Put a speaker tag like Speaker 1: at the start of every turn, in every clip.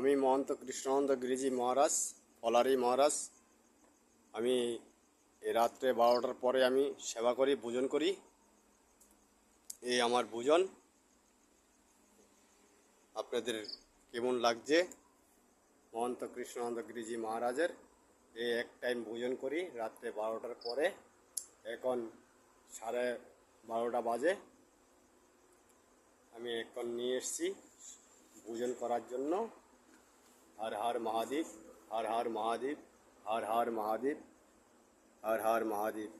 Speaker 1: আমি মহন্ত কৃষ্ণানন্দ গিরিজি মহারাজ পলারি মহারাজ। আমি রাত্রে বারোটার পরে আমি সেবা করি, ভোজন করি। এই আমার ভোজন। আপনাদের কেমন লাগছে? মহন্ত কৃষ্ণানন্দ গিরিজি মহারাজের এই এক টাইম ভোজন করি রাত্রে বারোটার পরে। এখন সাড়ে বারোটা বাজে। আমি এখন নিয়ে এসেছি ভোজন করার জন্য। হর হর মহাদেব হর হর মহাদেব হর হর মহাদেব হর হর মহাদেব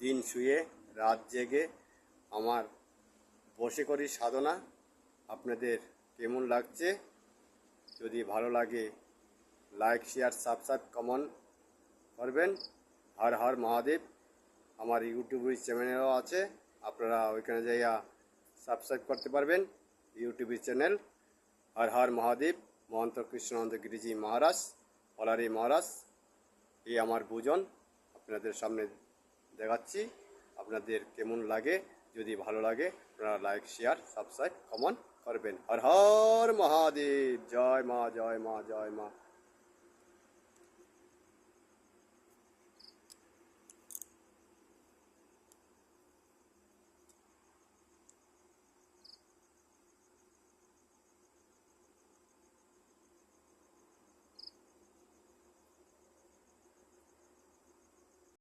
Speaker 1: দিন শুয়ে, রাত জেগে আমার বসে করি সাধনা। আপনাদের কেমন লাগছে? যদি ভালো লাগে লাইক শেয়ার সাবস্ক্রাইব কমন করবেন। হর হর মহাদেব, আমার ইউটিউবের চ্যানেলও আছে। আপনারা ওইখানে যাইয়া সাবস্ক্রাইব করতে পারবেন। ইউটিউবের চ্যানেল হর হর মহাদেব। মহন্ত কৃষ্ণানন্দ গিরিজি মহারাজ অলারি মহারাজ, এই আমার ভোজন আপনাদের সামনে দেখাচ্ছি। আপনাদের কেমন লাগে, যদি ভালো লাগে, আপনারা লাইক, শেয়ার, সাবস্ক্রাইব কমন করবেন। হর হর মহাদেব, জয় মা জয় মা জয় মা।